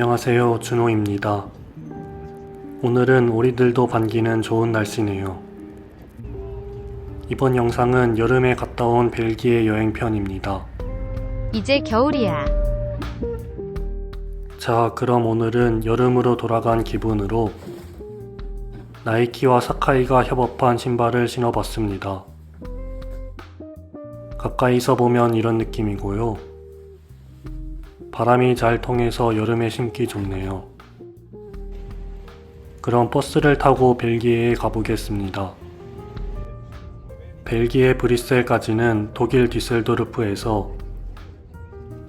안녕하세요. 준호입니다. 오늘은 우리들도 반기는 좋은 날씨네요. 이번 영상은 여름에 갔다 온 벨기에 여행편입니다. 이제 겨울이야. 자, 그럼 오늘은 여름으로 돌아간 기분으로 나이키와 사카이가 협업한 신발을 신어봤습니다. 가까이서 보면 이런 느낌이고요. 바람이 잘 통해서 여름에 신기 좋네요. 그럼 버스를 타고 벨기에에 가보겠습니다. 벨기에 브뤼셀까지는 독일 디셀도르프에서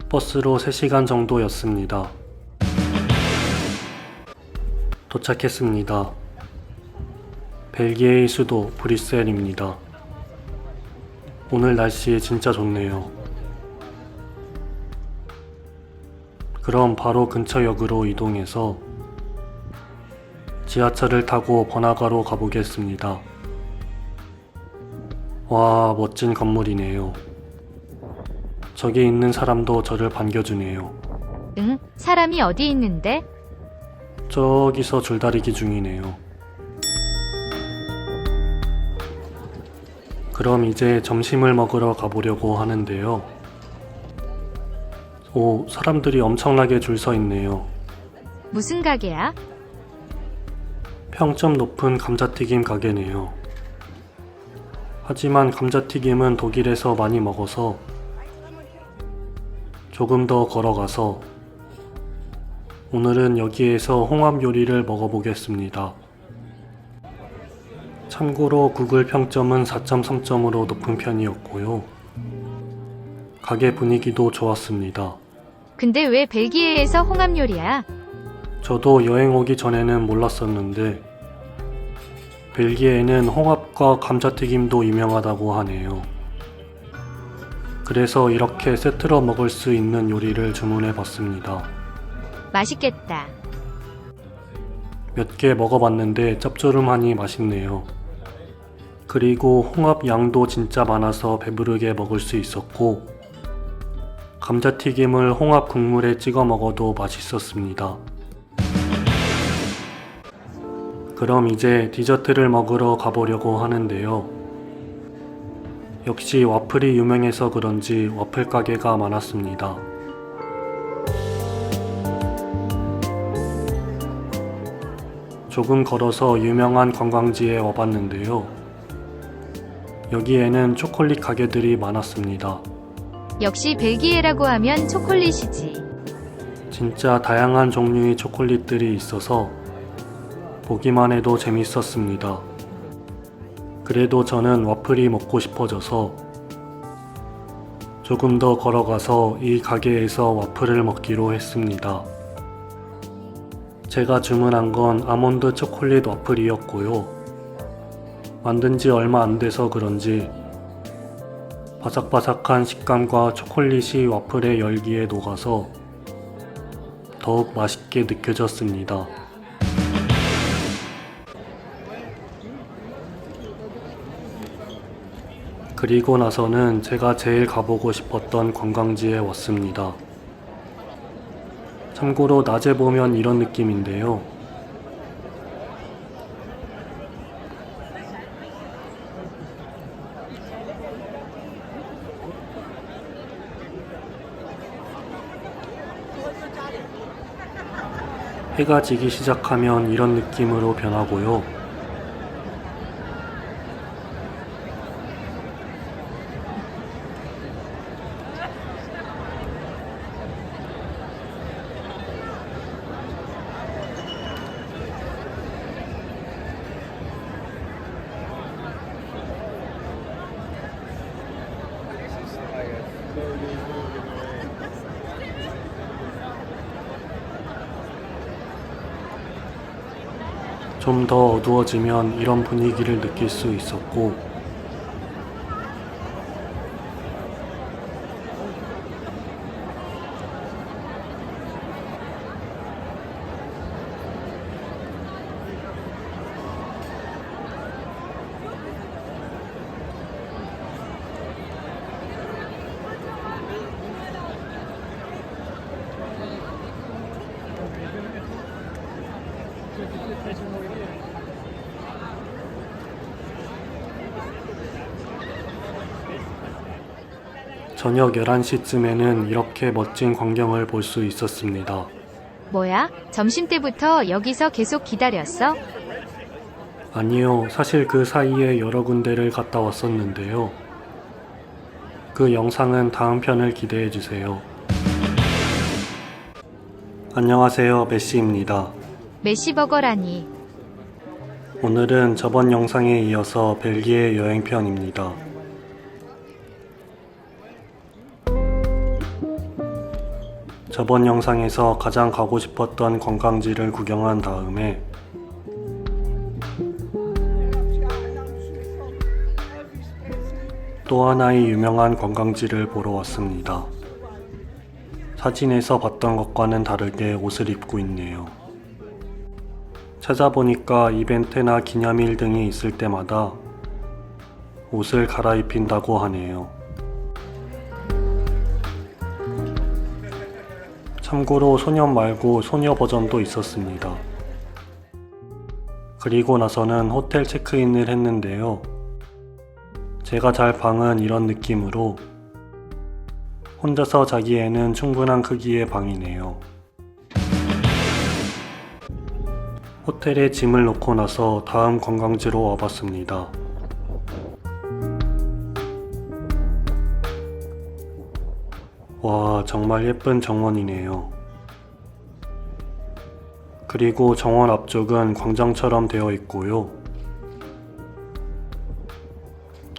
버스로 3시간 정도였습니다. 도착했습니다. 벨기에의 수도 브뤼셀입니다. 오늘 날씨 진짜 좋네요. 그럼 바로 근처 역으로 이동해서 지하철을 타고 번화가로 가보겠습니다. 와, 멋진 건물이네요. 저기 있는 사람도 저를 반겨주네요. 응? 사람이 어디 있는데? 저기서 줄다리기 중이네요. 그럼 이제 점심을 먹으러 가보려고 하는데요. 오, 사람들이 엄청나게 줄 서 있네요. 무슨 가게야? 평점 높은 감자튀김 가게네요. 하지만 감자튀김은 독일에서 많이 먹어서 조금 더 걸어가서 오늘은 여기에서 홍합 요리를 먹어보겠습니다. 참고로 구글 평점은 4.3점으로 높은 편이었고요. 가게 분위기도 좋았습니다. 근데 왜 벨기에에서 홍합 요리야? 저도 여행 오기 전에는 몰랐었는데 벨기에는 홍합과 감자튀김도 유명하다고 하네요. 그래서 이렇게 세트로 먹을 수 있는 요리를 주문해 봤습니다. 맛있겠다. 몇 개 먹어봤는데 짭조름하니 맛있네요. 그리고 홍합 양도 진짜 많아서 배부르게 먹을 수 있었고 감자튀김을 홍합 국물에 찍어 먹어도 맛있었습니다. 그럼 이제 디저트를 먹으러 가보려고 하는데요. 역시 와플이 유명해서 그런지 와플 가게가 많았습니다. 조금 걸어서 유명한 관광지에 와봤는데요. 여기에는 초콜릿 가게들이 많았습니다. 역시 벨기에라고 하면 초콜릿이지. 진짜 다양한 종류의 초콜릿들이 있어서 보기만 해도 재밌었습니다. 그래도 저는 와플이 먹고 싶어져서 조금 더 걸어가서 이 가게에서 와플을 먹기로 했습니다. 제가 주문한 건 아몬드 초콜릿 와플이었고요. 만든 지 얼마 안 돼서 그런지 바삭바삭한 식감과 초콜릿이 와플의 열기에 녹아서 더욱 맛있게 느껴졌습니다. 그리고 나서는 제가 제일 가보고 싶었던 관광지에 왔습니다. 참고로 낮에 보면 이런 느낌인데요. 해가 지기 시작하면 이런 느낌으로 변하고요. 좀 더 어두워지면 이런 분위기를 느낄 수 있었고, 저녁 11시쯤에는 이렇게 멋진 광경을 볼 수 있었습니다. 뭐야? 점심 때부터 여기서 계속 기다렸어? 아니요, 사실 그 사이에 여러 군데를 갔다 왔었는데요. 그 영상은 다음 편을 기대해 주세요. 안녕하세요, 메시입니다. 메시버거라니. 오늘은 저번 영상에 이어서 벨기에 여행편입니다. 저번 영상에서 가장 가고 싶었던 관광지를 구경한 다음에 또 하나의 유명한 관광지를 보러 왔습니다. 사진에서 봤던 것과는 다르게 옷을 입고 있네요. 찾아보니까 이벤트나 기념일 등이 있을 때마다 옷을 갈아입힌다고 하네요. 참고로 소년 말고 소녀 버전도 있었습니다. 그리고 나서는 호텔 체크인을 했는데요. 제가 잘 방은 이런 느낌으로 혼자서 자기에는 충분한 크기의 방이네요. 호텔에 짐을 놓고 나서 다음 관광지로 와봤습니다. 와, 정말 예쁜 정원이네요. 그리고 정원 앞쪽은 광장처럼 되어 있고요.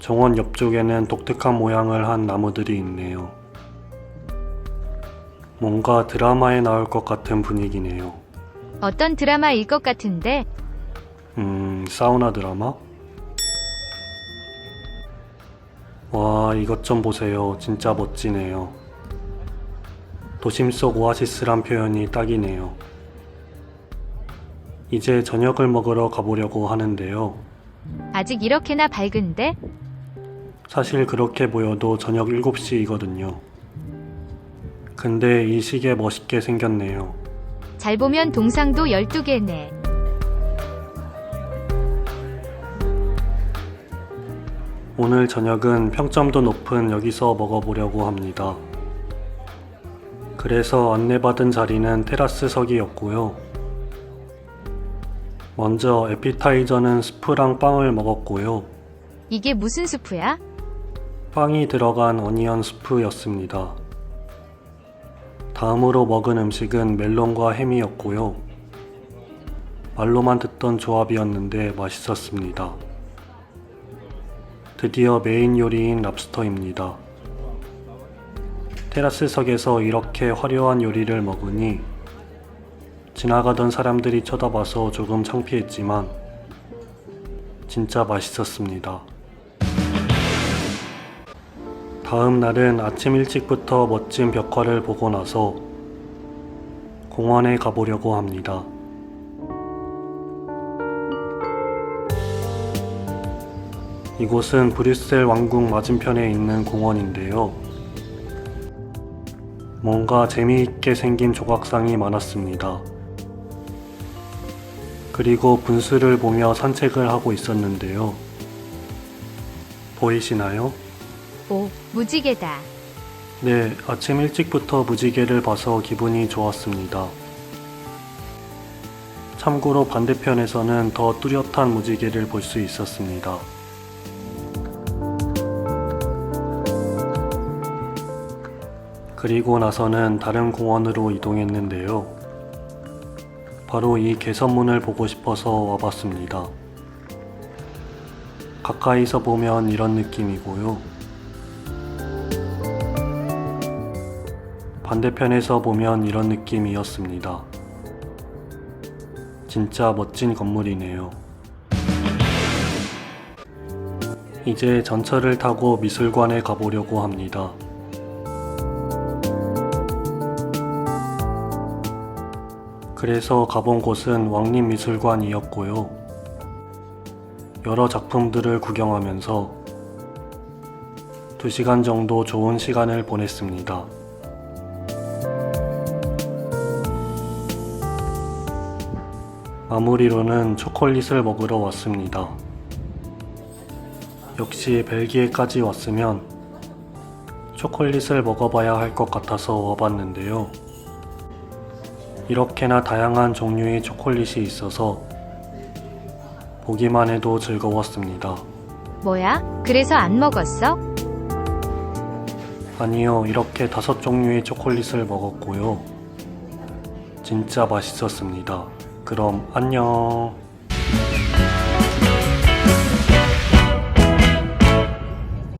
정원 옆쪽에는 독특한 모양을 한 나무들이 있네요. 뭔가 드라마에 나올 것 같은 분위기네요. 어떤 드라마일 것 같은데? 음, 사우나 드라마? 와, 이것 좀 보세요. 진짜 멋지네요. 도심 속 오아시스란 표현이 딱이네요. 이제 저녁을 먹으러 가보려고 하는데요. 아직 이렇게나 밝은데? 사실 그렇게 보여도 저녁 7시이거든요. 근데 이 시계 멋있게 생겼네요. 잘 보면 동상도 12개네. 오늘 저녁은 평점도 높은 여기서 먹어보려고 합니다. 그래서 안내받은 자리는 테라스석이었고요. 먼저 에피타이저는 스프랑 빵을 먹었고요. 이게 무슨 수프야? 빵이 들어간 어니언 스프였습니다. 다음으로 먹은 음식은 멜론과 햄이었고요. 말로만 듣던 조합이었는데 맛있었습니다. 드디어 메인 요리인 랍스터입니다. 테라스석에서 이렇게 화려한 요리를 먹으니 지나가던 사람들이 쳐다봐서 조금 창피했지만 진짜 맛있었습니다. 다음 날은 아침 일찍부터 멋진 벽화를 보고 나서 공원에 가보려고 합니다. 이곳은 브뤼셀 왕궁 맞은편에 있는 공원인데요. 뭔가 재미있게 생긴 조각상이 많았습니다. 그리고 분수를 보며 산책을 하고 있었는데요. 보이시나요? 오, 무지개다. 네, 아침 일찍부터 무지개를 봐서 기분이 좋았습니다. 참고로 반대편에서는 더 뚜렷한 무지개를 볼 수 있었습니다. 그리고 나서는 다른 공원으로 이동했는데요. 바로 이 개선문을 보고 싶어서 와봤습니다. 가까이서 보면 이런 느낌이고요. 반대편에서 보면 이런 느낌이었습니다. 진짜 멋진 건물이네요. 이제 전철을 타고 미술관에 가보려고 합니다. 그래서 가본 곳은 왕립미술관이었고요. 여러 작품들을 구경하면서 2시간 정도 좋은 시간을 보냈습니다. 마무리로는 초콜릿을 먹으러 왔습니다. 역시 벨기에까지 왔으면 초콜릿을 먹어봐야 할 것 같아서 와봤는데요. 이렇게나 다양한 종류의 초콜릿이 있어서 보기만 해도 즐거웠습니다. 뭐야? 그래서 안 먹었어? 아니요, 이렇게 다섯 종류의 초콜릿을 먹었고요. 진짜 맛있었습니다. 그럼 안녕.